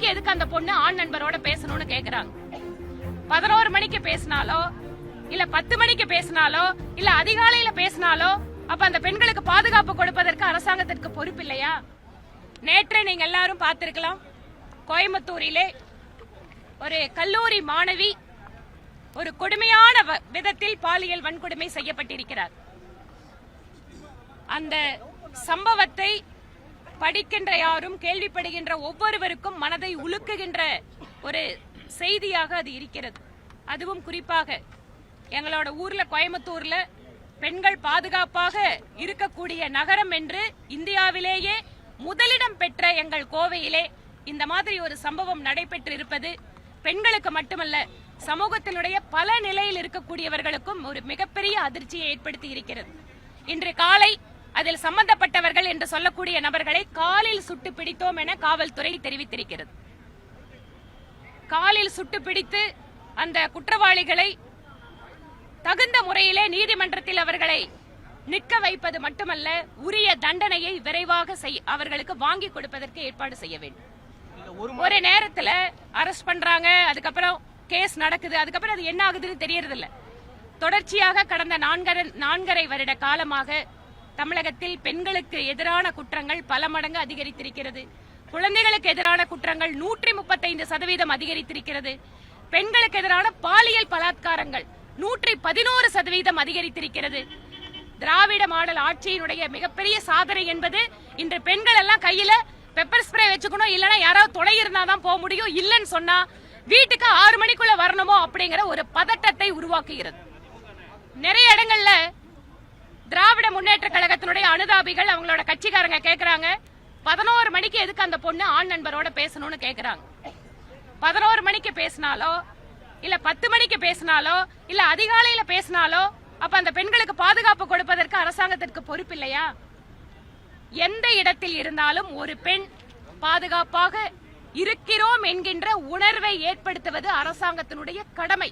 மணிக்கு எதுக்கு அந்த பொண்ணு ஆண் நண்பரோட பேசணும்னு கேக்குறாங்க? பதினோரு மணிக்கு பேசினாலோ இல்ல பத்து மணிக்கு பேசினாலோ இல்ல அதிகாலையில பேசினாலோ அப்ப அந்த பெண்களுக்கு பாதுகாப்பு கொடுப்பதற்கு அரசாங்கத்திற்கு பொறுப்பு இல்லையா? நேற்று நீங்க எல்லாரும் பார்த்திருக்கலாம். கோயம்புத்தூரிலே ஒரு கல்லூரி மாணவி ஒரு கொடுமையான விதத்தில் பாலியல் வன்கொடுமை செய்யப்பட்டிருக்கிறார். அந்த சம்பவத்தை படிக்கின்ற யாரும் கேள்விப்படுகின்ற ஒவ்வொருவருக்கும் மனதை உலுக்குகின்ற ஒரு செய்தியாக அது இருக்கிறது. அதுவும் குறிப்பாக எங்களோட ஊர்ல கோயம்புத்தூர்ல பெண்கள் பாதுகாப்பாக இருக்கக்கூடிய நகரம் என்று இந்தியாவிலேயே முதலிடம் பெற்ற எங்கள் கோவையிலே இந்த மாதிரி ஒரு சம்பவம் நடைபெற்று இருப்பது பெண்களுக்கு மட்டுமல்ல சமூகத்தினுடைய பல நிலையில் இருக்கக்கூடியவர்களுக்கும் ஒரு மிகப்பெரிய அதிர்ச்சியை ஏற்படுத்தி இருக்கிறது. இன்று காலை அதில் சம்பந்தப்பட்டவர்கள் என்று சொல்லக்கூடிய நபர்களை காலில் சுட்டு பிடித்தோம் என காவல்துறை தெரிவித்திருக்கிறது. காலில் சுட்டு பிடித்து அந்த குற்றவாளிகளை தகுந்த முறையிலே நீதிமன்றத்தில் அவர்களை நிற்க வைப்பது மட்டுமல்ல உரிய தண்டனையை விரைவாக செய்- அவர்களுக்கு வாங்கி கொடுப்பதற்கு ஏற்பாடு செய்ய வேண்டும். ஒரு நேரத்துல அரெஸ்ட் பண்றாங்க அதுக்கப்புறம் கேஸ் நடக்குது அதுக்கப்புறம் அது என்ன ஆகுதுன்னு தெரியறது இல்ல தொடர்ச்சியாக கடந்த நான்கரை நான்கரை வருட காலமாக தமிழகத்தில் பெண்களுக்கு எதிரான குற்றங்கள் பல மடங்கு அதிகரித்திருக்கிறது. குழந்தைகளுக்கு எதிரான குற்றங்கள் நூற்றி முப்பத்தைந்து சதவீதம் அதிகரித்திருக்கிறது. பெண்களுக்கு எதிரான பாலியல் பலாத்காரங்கள் நூற்றி பதினோரு சதவீதம் அதிகரித்திருக்கிறது. திராவிட மாடல் ஆட்சியினுடைய மிகப்பெரிய சாதனை என்பது இன்று பெண்கள் எல்லாம் கையில பெப்பர் ஸ்ப்ரே வச்சுக்கணும் இல்லைன்னா யாராவது துணை இருந்தாதான் போக முடியும். இல்லைன்னு சொன்னா வீட்டுக்கு ஆறு மணிக்குள்ள வரணுமோ அப்படிங்கிற ஒரு பதட்டத்தை உருவாக்குகிறது. நிறைய இடங்கள்ல திராவிட முன்னேற்ற கழகத்தினுடைய அனுதாபிகள் அவங்களோட கட்சிக்காரங்க கேட்கறாங்க பதினோரு மணிக்கு எதுக்கு அந்த பொண்ணு ஆண் நண்பரோட பேசணும்னு கேட்கறாங்க பதினோரு மணிக்கு பேசினாலோ இல்ல பத்து மணிக்கு பேசினாலோ இல்ல அதிகாலையில பேசினாலோ அப்ப அந்த பெண்களுக்கு பாதுகாப்பு கொடுப்பதற்கு அரசாங்கத்திற்கு பொறுப்பு இல்லையா? எந்த இடத்தில் இருந்தாலும் ஒரு பெண் பாதுகாப்பாக இருக்கிறோம் என்கின்ற உணர்வை ஏற்படுத்துவது அரசாங்கத்தினுடைய கடமை.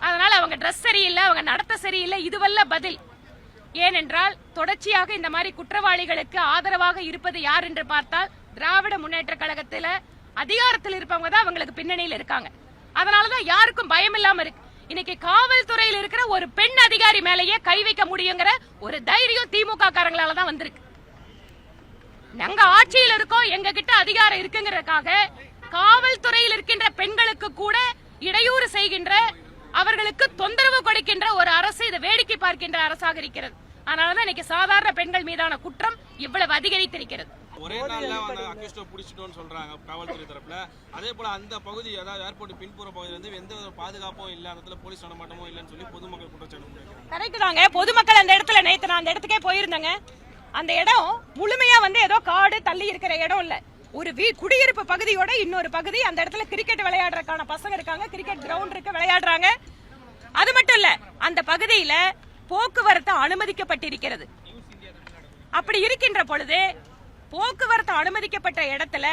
அதனால அவங்க ட்ரெஸ் சரியில்லை அவங்க நடத்த சரியில்லை இதுவல்ல பதில். ஏனென்றால் தொடர்ச்சியாக இந்த மாதிரி குற்றவாளிகளுக்கு ஆதரவாக இருப்பது யார் என்று பார்த்தால் திராவிட முன்னேற்ற கழகத்துல அதிகாரத்தில் இருப்பவங்க தான் அவங்களுக்கு பின்னணியில் இருக்காங்க. அதனாலதான் யாருக்கும் பயம் இல்லாம இருக்கு. இன்னைக்கு காவல்துறையில் இருக்கிற ஒரு பெண் அதிகாரி மேலேயே கை வைக்க முடியுங்கிற ஒரு தைரியம் திமுக காரங்களால தான் வந்திருக்கு. நாங்க ஆட்சியில் இருக்கோம் எங்க கிட்ட அதிகாரம் இருக்குங்கிறதுக்காக காவல்துறையில் இருக்கின்ற பெண்களுக்கு கூட இடையூறு செய்கின்ற அவர்களுக்கு தொந்தரவு கொடுக்கின்ற ஒரு அரசு இதை வேடிக்கை பார்க்கின்ற அரசாக இருக்கிறது. அதனாலதான் இன்னைக்கு சாதாரண பெண்கள் மீதான குற்றம் இவ்வளவு அதிகரித்திருக்கிறது. ஒரே நாள்ல வந்து அக்யூஸ்டோ பிடிச்சிட்டோம்னு சொல்றாங்க காவல்துறை தரப்புல. அதே போல அந்த பகுதி அதாவது ஏர்போர்ட் பின்புற பகுதியில வந்து எந்த ஒரு பாதுகாப்பும் இல்ல அந்த இடத்துல போலீஸ் நடமாட்டமும் இல்லைன்னு சொல்லி பொதுமக்கள் குற்றச்சாட்டு கரெக்ட் தாங்க. பொதுமக்கள் அந்த இடத்துல நேத்து நான் அந்த இடத்துக்கே போயிருந்தேங்க. அந்த இடம் முழுமையா வந்து ஏதோ காடு தள்ளி இருக்கிற இடம் இல்ல. ஒரு வீ குடியிருப்பு பகுதியோட இன்னொரு பகுதி அந்த இடத்துல கிரிக்கெட் விளையாடுறதுக்கான பசங்க இருக்காங்க கிரிக்கெட் கிரவுண்ட் இருக்கு விளையாடுறாங்க. அது மட்டும் இல்ல அந்த பகுதியில போக்குவரத்து அனுமதிக்கப்பட்டிருக்கிறது. அப்படி இருக்கின்ற பொழுது போக்குவரத்து அனுமதிக்கப்பட்ட இடத்துல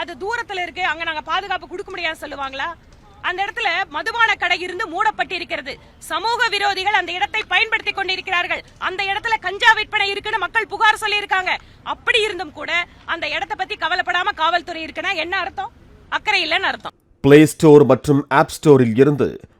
அது தூரத்துல இருக்கு அங்க நாங்க பாதுகாப்பு கொடுக்க முடியாது சொல்லுவாங்களா? அந்த இடத்துல மதுபான கடை இருந்து மூடப்பட்டிருக்கிறது. சமூக விரோதிகள் அந்த இடத்தை பயன்படுத்திக் கொண்டிருக்கிறார்கள். அந்த இடத்துல கஞ்சா விற்பனை இருக்குன்னு மக்கள் புகார் சொல்லியிருக்காங்க. அப்படி இருந்தும் கூட அந்த இடத்தை பத்தி கவலைப்படாம காவல்துறை இருக்குன்னா என்ன அர்த்தம்? அக்கறை இல்லைன்னு அர்த்தம். பிளே ஸ்டோர் மற்றும் ஆப் ஸ்டோரில் இருந்து